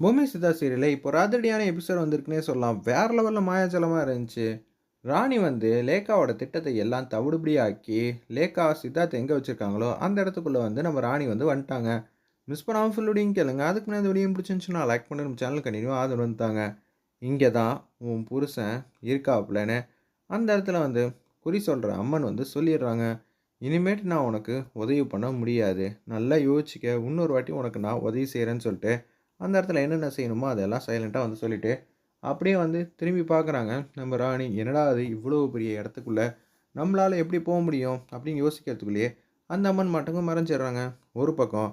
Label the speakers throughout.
Speaker 1: பூமி சுதா சீரியலில் இப்போ ராத்திரியான எபிசோட் வந்திருக்குன்னே சொல்லலாம். வேறு லெவலில் மாயாஜலமாக இருந்துச்சு. ராணி வந்து லேக்காவோட திட்டத்தை எல்லாம் தவிடுபடியாக்கி லேக்கா சித்தார்த் எங்கே வச்சுருக்காங்களோ அந்த இடத்துக்குள்ளே வந்து நம்ம ராணி வந்து வந்துட்டாங்க. மிஸ் பண்ணாமல் ஃபுல் வீடியும் கேளுங்க. அதுக்கு முன்னாடி இந்த வீடியோ பிடிச்சிருந்துச்சுன்னா லைக் பண்ணி. நம்ம சேனல் கண்டினியூ ஆதரவு வந்துட்டாங்க. இங்கே தான் உன் புருஷன் இருக்காப்புலன்னு அந்த இடத்துல வந்து குறி சொல்கிற அம்மன் வந்து சொல்லிடுறாங்க. இனிமேட்டு நான் உனக்கு உதவி பண்ண முடியாது. நல்லா யோசிக்க இன்னொரு வாட்டி உனக்கு நான் உதவி செய்கிறேன்னு சொல்லிட்டு அந்த இடத்துல என்னென்ன செய்யணுமோ அதெல்லாம் சைலண்ட்டாக வந்து சொல்லிவிட்டு அப்படியே வந்து திரும்பி பார்க்குறாங்க. நம்ம ராணி என்னடா அது? இவ்வளோ பெரிய இடத்துக்குள்ளே நம்மளால் எப்படி போக முடியும்? அப்படின்னு யோசிக்கிறதுக்குள்ளேயே அந்த அம்மன் மட்டும் மறைஞ்சிடுறாங்க. ஒரு பக்கம்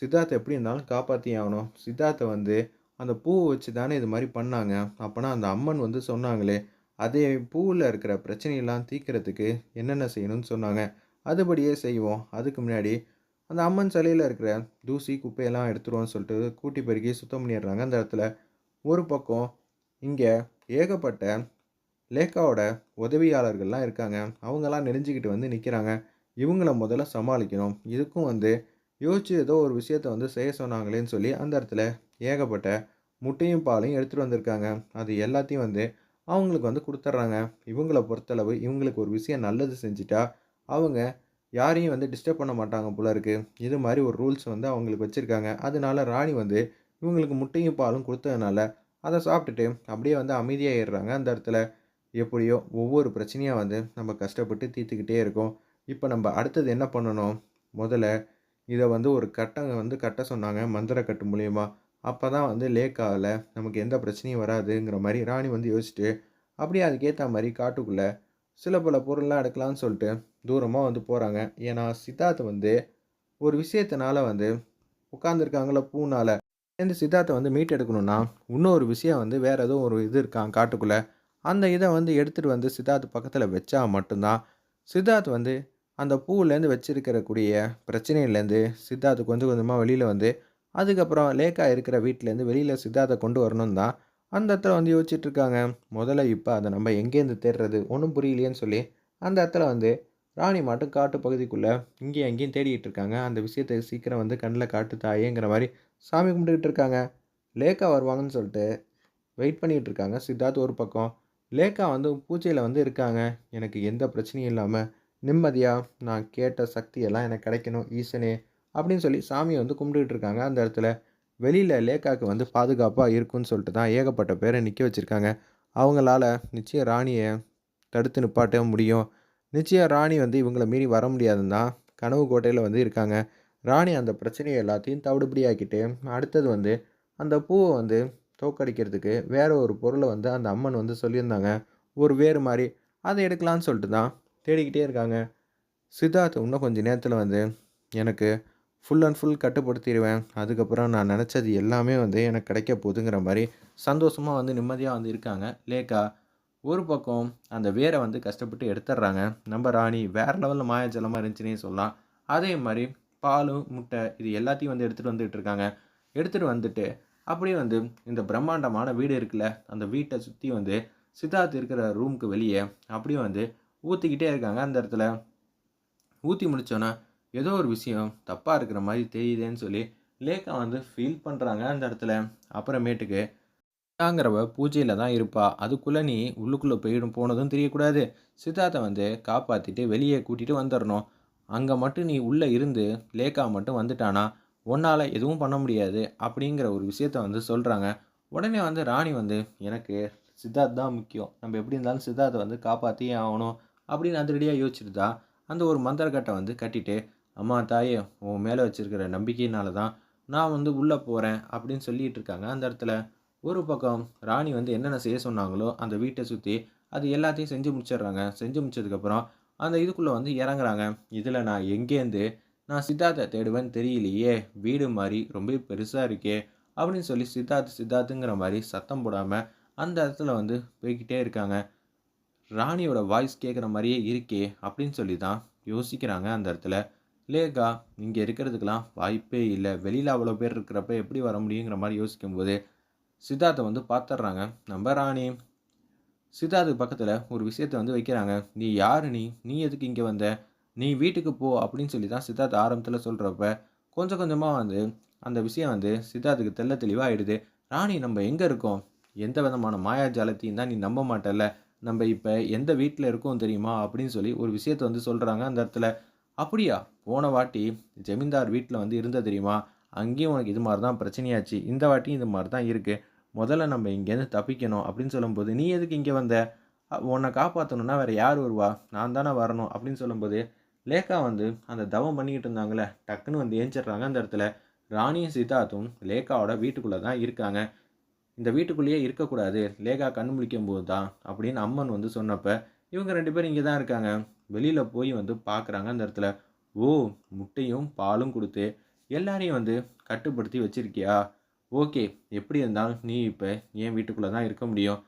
Speaker 1: சித்தார்த்தை எப்படி இருந்தாலும் காப்பாற்றி ஆகணும். சித்தார்த்தை வந்து அந்த பூவை வச்சு தானே இது மாதிரி பண்ணாங்க. அப்போனா அந்த அம்மன் வந்து சொன்னாங்களே அதே பூவில் இருக்கிற பிரச்சனையெல்லாம் தீர்க்கறதுக்கு என்னென்ன செய்யணும்னு சொன்னாங்க. அதுபடியே செய்வோம். அதுக்கு முன்னாடி அந்த அம்மன் சிலையில் இருக்கிற தூசி குப்பையெல்லாம் எடுத்துருவோன்னு சொல்லிட்டு கூட்டி பெருக்கி சுத்தம் பண்ணிடுறாங்க. அந்த இடத்துல ஒரு பக்கம் இங்கே ஏகப்பட்ட லேக்காவோட உதவியாளர்கள்லாம் இருக்காங்க. அவங்கெல்லாம் நெறிஞ்சிக்கிட்டு வந்து நிற்கிறாங்க இவங்கள முதல்ல சமாளிக்கணும். இதுக்கும் வந்து யோசிச்சு ஏதோ ஒரு விஷயத்த வந்து செய்ய சொன்னாங்களேன்னு சொல்லி அந்த இடத்துல ஏகப்பட்ட முட்டையும் பாலையும் எடுத்துகிட்டு வந்திருக்காங்க. அது எல்லாத்தையும் வந்து அவங்களுக்கு வந்து கொடுத்துட்றாங்க. இவங்கள பொறுத்தளவு இவங்களுக்கு ஒரு விஷயம் நல்லது செஞ்சுட்டா அவங்க யாரையும் வந்து டிஸ்டர்ப் பண்ண மாட்டாங்க போல இருக்குது இது மாதிரி ஒரு ரூல்ஸ் வந்து அவங்களுக்கு வச்சுருக்காங்க. அதனால ராணி வந்து இவங்களுக்கு முட்டையும் பாலும் கொடுத்ததுனால அதை சாப்பிட்டுட்டு அப்படியே வந்து அமைதியாகிடுறாங்க அந்த இடத்துல எப்படியோ ஒவ்வொரு பிரச்சனையாக வந்து நம்ம கஷ்டப்பட்டு தீர்த்துக்கிட்டே இருக்கோம். இப்போ நம்ம அடுத்தது என்ன பண்ணணும்? முதல்ல இதை வந்து ஒரு கட்டங்க வந்து கட்ட சொன்னாங்க மந்திர கட்டு மூலியமா. அப்போ தான் வந்து லேக்காவில் நமக்கு எந்த பிரச்சனையும் வராதுங்கிற மாதிரி ராணி வந்து யோசிச்சுட்டு அப்படியே அதுக்கேற்ற மாதிரி காட்டுக்குள்ளே சில பல பொருள்லாம் எடுக்கலாம்னு சொல்லிட்டு தூரமாக வந்து போகிறாங்க ஏன்னா சித்தார்த் வந்து ஒரு விஷயத்தினால வந்து உட்காந்துருக்காங்கள பூனால். சேர்ந்து சித்தார்த்தை வந்து மீட் எடுக்கணும்னா இன்னொரு விஷயம் வந்து வேறு எதுவும் ஒரு இது இருக்கான் காட்டுக்குள்ளே. அந்த இதை வந்து எடுத்துகிட்டு வந்து சித்தார்த் பக்கத்தில் வச்சா மட்டும்தான் சித்தார்த் வந்து அந்த பூவிலேருந்து வச்சிருக்கிறக்கூடிய பிரச்சனையிலேருந்து சித்தார்த்து கொஞ்சம் கொஞ்சமாக வெளியில் வந்து அதுக்கப்புறம் லேக்காக இருக்கிற வீட்டிலேருந்து வெளியில் சித்தார்த்தை கொண்டு வரணும் தான் அந்த இடத்துல வந்து யோசிச்சுட்டு இருக்காங்க முதல்ல இப்போ அதை நம்ம எங்கேருந்து தேடுறது? ஒன்றும் புரியலையேன்னு சொல்லி அந்த இடத்துல வந்து ராணி மாட்டு காட்டு பகுதிக்குள்ளே இங்கேயும் அங்கேயும் தேடிட்டு இருக்காங்க அந்த விஷயத்தை சீக்கிரம் வந்து கண்ணில் காட்டு தாயேங்கிற மாதிரி சாமி கும்பிட்டுக்கிட்டு இருக்காங்க லேக்கா வருவாங்கன்னு சொல்லிட்டு வெயிட் பண்ணிகிட்டு இருக்காங்க சித்தார்த் ஒரு பக்கம். லேக்கா வந்து பூஜையில் வந்து இருக்காங்க. எனக்கு எந்த பிரச்சனையும் இல்லாமல் நிம்மதியாக நான் கேட்ட சக்தியெல்லாம் எனக்கு கிடைக்கணும் ஈசனே அப்படின்னு சொல்லி சாமியை வந்து கும்பிட்டுக்கிட்டு இருக்காங்க அந்த இடத்துல. வெளியில் லேக்காவுக்கு வந்து பாதுகாப்பாக இருக்குன்னு சொல்லிட்டு தான் ஏகப்பட்ட பேரை நிற்க வச்சுருக்காங்க. அவங்களால நிச்சயம் ராணியை தடுத்து நிப்பாட்ட முடியும். நிச்சயம் ராணி வந்து இவங்களை மீறி வர முடியாதுன்னு தான் கனவு கோட்டையில் வந்து இருக்காங்க. ராணி அந்த பிரச்சனையை எல்லாத்தையும் தவிடுபடியாக்கிட்டு அடுத்தது வந்து அந்த பூவை வந்து தோக்கடிக்கிறதுக்கு வேறு ஒரு பொருளை வந்து அந்த அம்மன் வந்து சொல்லியிருந்தாங்க. ஒரு வேறு மாதிரி அதை எடுக்கலான்னு சொல்லிட்டு தான் தேடிக்கிட்டே இருக்காங்க. சித்தார்த் இன்னும் கொஞ்சம் நேரத்தில் வந்து எனக்கு ஃபுல் அண்ட் ஃபுல் கட்டுப்படுத்திடுவேன். அதுக்கப்புறம் நான் நினச்சது எல்லாமே வந்து எனக்கு கிடைக்க போகுதுங்கிற மாதிரி சந்தோஷமாக வந்து நிம்மதியாக வந்து இருக்காங்க. லேக்கா ஒரு பக்கம் அந்த வேரை வந்து கஷ்டப்பட்டு எடுத்துடுறாங்க நம்ம ராணி வேறு லெவலில் மாயாஜலமாக இருந்துச்சுன்னே சொல்லலாம். அதே மாதிரி பாலும் முட்டை இது எல்லாத்தையும் வந்து எடுத்துகிட்டு வந்துகிட்ருக்காங்க இருக்காங்க. எடுத்துகிட்டு வந்துட்டு அப்படியே வந்து இந்த பிரம்மாண்டமான வீடு இருக்குல்ல அந்த வீட்டை சுற்றி வந்து சித்தார்த் இருக்கிற ரூமுக்கு வெளியே அப்படியே வந்து ஊற்றிக்கிட்டே இருக்காங்க. அந்த இடத்துல ஊற்றி முடித்தோன்னே ஏதோ ஒரு விஷயம் தப்பாக இருக்கிற மாதிரி தெரியுதேன்னு சொல்லி லேக்கா வந்து ஃபீல் பண்ணுறாங்க அந்த இடத்துல. அப்புறமேட்டுக்கு தாங்கிறவ பூஜையில் தான் இருப்பா. அதுக்குள்ளே நீ உள்ளுக்குள்ளே போயிடும் போனதும் தெரியக்கூடாது. சித்தார்த்தை வந்து காப்பாற்றிட்டு வெளியே கூட்டிகிட்டு வந்துடணும் அங்கே மட்டும் நீ உள்ளே இருந்து லேக்கா மட்டும் வந்துட்டானா உன்னால் எதுவும் பண்ண முடியாது அப்படிங்கிற ஒரு விஷயத்த வந்து சொல்கிறாங்க உடனே வந்து ராணி வந்து எனக்கு சித்தார்த் தான் முக்கியம். நம்ம எப்படி இருந்தாலும் சித்தார்த்தை வந்து காப்பாற்றியே ஆகணும். அப்படின்னு அதிரடியாக யோசிச்சுட்டு தான் அந்த ஒரு மந்திரக்கட்டை வந்து கட்டிட்டு அம்மா தாயே உன் மேலே வச்சுருக்கிற நம்பிக்கையினால தான் நான் வந்து உள்ளே போகிறேன் அப்படின்னு சொல்லிகிட்டு இருக்காங்க. அந்த இடத்துல ஒரு பக்கம் ராணி வந்து என்னென்ன செய்ய சொன்னாங்களோ அந்த வீட்டை சுற்றி அது எல்லாத்தையும் செஞ்சு முடிச்சிடுறாங்க. செஞ்சு முடிச்சதுக்கப்புறம் அந்த இதுக்குள்ளே வந்து இறங்குறாங்க. இதில் நான் எங்கேருந்து நான் சித்தார்த்தை தேடுவேன்னு தெரியலையே. வீடு மாதிரி ரொம்ப பெருசாக இருக்கே அப்படின்னு சொல்லி சித்தார்த் சித்தார்த்துங்கிற மாதிரி சத்தம் போடாமல் அந்த இடத்துல வந்து போய்கிட்டே இருக்காங்க. ராணியோட வாய்ஸ் கேட்குற மாதிரியே இருக்கே அப்படின்னு சொல்லி தான் யோசிக்கிறாங்க அந்த இடத்துல. இல்லையக்கா இங்கே இருக்கிறதுக்கெலாம் வாய்ப்பே இல்லை. வெளியில் அவ்வளோ பேர் இருக்கிறப்ப எப்படி வர முடியுங்கிற மாதிரி யோசிக்கும்போது சித்தார்த்தை வந்து பார்த்துட்றாங்க நம்ம ராணி சித்தார்த்துக்கு பக்கத்தில் ஒரு விஷயத்தை வந்து வைக்கிறாங்க. நீ யார் நீ? நீ எதுக்கு இங்கே வந்த? நீ வீட்டுக்கு போ அப்படின்னு சொல்லி தான் சித்தார்த் ஆரம்பத்தில் சொல்கிறப்ப கொஞ்சம் கொஞ்சமாக வந்து அந்த விஷயம் வந்து சித்தார்த்துக்கு தெல்ல தெளிவாகிடுது ராணி நம்ம எங்கே இருக்கோம்? எந்த விதமான மாயாஜாலத்தையும் தான் நீ நம்ப மாட்டல்ல. நம்ம இப்போ எந்த வீட்டில் இருக்கோம் தெரியுமா? அப்படின்னு சொல்லி ஒரு விஷயத்த வந்து சொல்கிறாங்க அந்த இடத்துல. அப்படியா? போன வாட்டி ஜமீன்தார் வீட்டில் வந்து இருந்த தெரியுமா? அங்கேயும் உனக்கு இது மாதிரி தான் பிரச்சனையாச்சு. இந்த வாட்டியும் இது மாதிரி தான் இருக்குது முதல்ல நம்ம இங்கேருந்து தப்பிக்கணும் அப்படின்னு சொல்லும்போது நீ எதுக்கு இங்கே வந்த? உன்னை காப்பாற்றணுன்னா வேறு யார் வருவா? நான் தானே வரணும். அப்படின்னு சொல்லும்போது லேக்கா வந்து அந்த தவம் பண்ணிக்கிட்டு இருந்தாங்களே டக்குன்னு வந்து ஏஞ்சிடுறாங்க அந்த இடத்துல. ராணியும் சித்தார்த்தும் லேக்காவோட வீட்டுக்குள்ளே தான் இருக்காங்க. இந்த வீட்டுக்குள்ளேயே இருக்கக்கூடாது. லேகா கண் முழிக்கும் போது தான் அப்படின்னு அம்மன் வந்து சொன்னப்போ இவங்க ரெண்டு பேரும் இங்கே தான் இருக்காங்க. வெளியில் போய் வந்து பார்க்குறாங்க அந்த இடத்துல. ஓ முட்டையும் பாலும் கொடுத்து எல்லாரையும் வந்து கட்டுப்படுத்தி வச்சிருக்கியா? ஓகே எப்படி இருந்தாலும் நீ இப்போ என் வீட்டுக்குள்ளே தான் இருக்க முடியும்.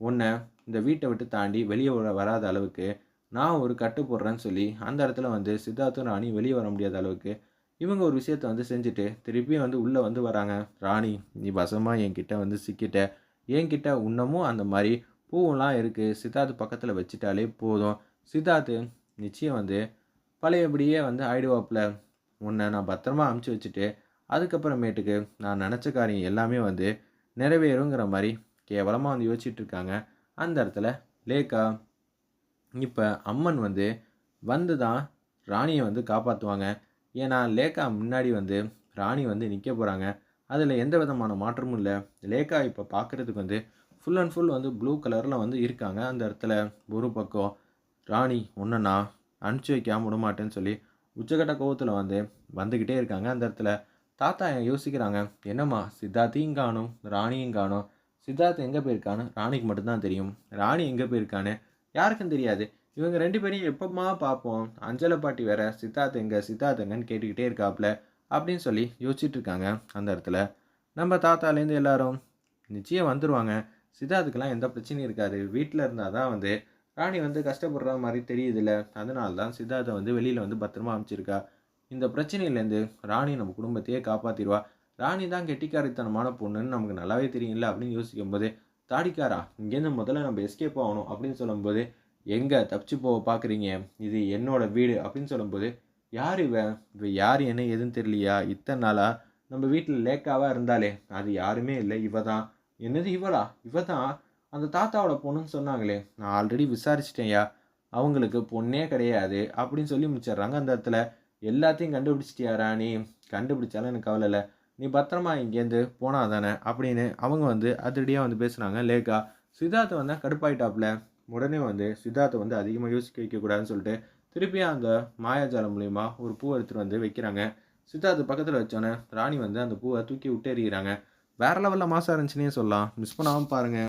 Speaker 1: உன்னை இந்த வீட்டை விட்டு தாண்டி வெளியே வர வராத அளவுக்கு நான் ஒரு கட்டு போடுறேன்னு சொல்லி அந்த இடத்துல வந்து சித்தார்த்தும் ராணி வெளியே வர முடியாத அளவுக்கு இவங்க ஒரு விஷயத்த வந்து செஞ்சுட்டு திருப்பியும் வந்து உள்ளே வந்து வராங்க. ராணி நீ வசமாக என்கிட்ட வந்து சிக்கிட்ட. என்கிட்ட இன்னமும் அந்த மாதிரி பூவெல்லாம் இருக்குது சித்தார்த்து பக்கத்தில் வச்சுட்டாலே போதும். சித்தார்த்து நிச்சயம் வந்து பழையபடியே வந்து ஐடிவாப்பில் உன்னை நான் பத்திரமா அமுச்சு வச்சுட்டு அதுக்கப்புறமேட்டுக்கு நான் நினச்ச காரியம் எல்லாமே வந்து நிறைவேறுங்கிற மாதிரி கேவலமாக வந்து யோசிச்சுட்டு இருக்காங்க அந்த இடத்துல லேக்கா இப்போ அம்மன் வந்து வந்து தான் ராணியை வந்து காப்பாற்றுவாங்க ஏன்னா லேக்கா முன்னாடி வந்து ராணி வந்து நிற்க போகிறாங்க அதில் எந்த விதமான மாற்றமும் இல்லை. லேக்கா இப்போ பார்க்குறதுக்கு வந்து ஃபுல் அண்ட் ஃபுல் வந்து ப்ளூ கலரில் வந்து இருக்காங்க. அந்த இடத்துல ஒரு பக்கம் ராணி ஒன்றுன்னா அனுப்பிச்சி வைக்காம விட மாட்டேன்னு சொல்லி உச்சக்கட்ட கோவத்தில் வந்து வந்துக்கிட்டே இருக்காங்க. அந்த இடத்துல தாத்தா யோசிக்கிறாங்க என்னம்மா சித்தார்த்தையும் காணும் ராணியும் காணும். சித்தார்த் எங்கே போயிருக்கான்னு? ராணிக்கு மட்டும்தான் தெரியும். ராணி எங்கே போயிருக்கான்னு யாருக்கும் தெரியாது. இவங்க ரெண்டு பேரையும் எப்பமா பார்ப்போம்? அஞ்சலை பாட்டி வேற சித்தார்த் எங்கே சித்தார்த் எங்கன்னு கேட்டுக்கிட்டே இருக்காப்புல அப்படின்னு சொல்லி யோசிச்சுட்டு இருக்காங்க அந்த இடத்துல. நம்ம தாத்தாலேருந்து எல்லாரும் நிச்சயம் வந்துடுவாங்க சித்தார்த்துக்கெல்லாம் எந்த பிரச்சனையும் இருக்காது. வீட்டில் இருந்தால் தான் வந்து ராணி வந்து கஷ்டப்படுற மாதிரி தெரியுதுல்ல. அதனால தான் சித்தார்த்தை வந்து வெளியில் வந்து பத்திரமா அமைச்சிருக்கா இந்த பிரச்சனையிலேருந்து ராணி நம்ம குடும்பத்தையே காப்பாற்றிடுவா ராணி தான் கெட்டிக்காரித்தனமான பொண்ணுன்னு நமக்கு நல்லாவே தெரியும்ல அப்படின்னு யோசிக்கும் போது தாடிக்காரா இங்கேருந்து முதல்ல நம்ம எஸ்கேப் ஆகணும் அப்படின்னு சொல்லும்போது எங்கே தப்பிச்சு போக பார்க்குறீங்க இது என்னோட வீடு அப்படின்னு சொல்லும்போது யார் இவன் இவ யார் என்ன எதுன்னு தெரியலையா? இத்தனை நாளாக நம்ம வீட்டில் லேக்காவாக இருந்தாலே அது யாருமே இல்லை இவ தான் என்னது இவளா? இவ தான் அந்த தாத்தாவோட பொண்ணுன்னு சொன்னாங்களே நான் ஆல்ரெடி விசாரிச்சிட்டேன்யா. அவங்களுக்கு பொண்ணே கிடையாது அப்படின்னு சொல்லி முடிச்சிடுறாங்க. அந்த இடத்துல எல்லாத்தையும் கண்டுபிடிச்சிட்டியா ராணி? கண்டுபிடிச்சாலும் எனக்கு கவலை இல்லை. நீ பத்திரமா இங்கேருந்து போனால் தானே? அப்படின்னு அவங்க வந்து அதிரடியாக வந்து பேசுனாங்க. லேக்கா சித்தார்த்தை வந்தால் கடுப்பாயிட்டாப்புல. உடனே வந்து சித்தார்த்தை வந்து அதிகமாக யோசிக்க வைக்கக்கூடாதுன்னு சொல்லிட்டு திருப்பியும் அந்த மாயாஜாலம் மூலிமா ஒரு பூவை எடுத்துகிட்டு வந்து வைக்கிறாங்க. சித்தார்த்து பக்கத்தில் வச்சோன்னே ராணி வந்து அந்த பூவை தூக்கி விட்டு எறிகிறாங்க. வேற லெவலில் மாதம் இருந்துச்சுன்னே சொல்லலாம். மிஸ் பண்ணாமல் பாருங்கள்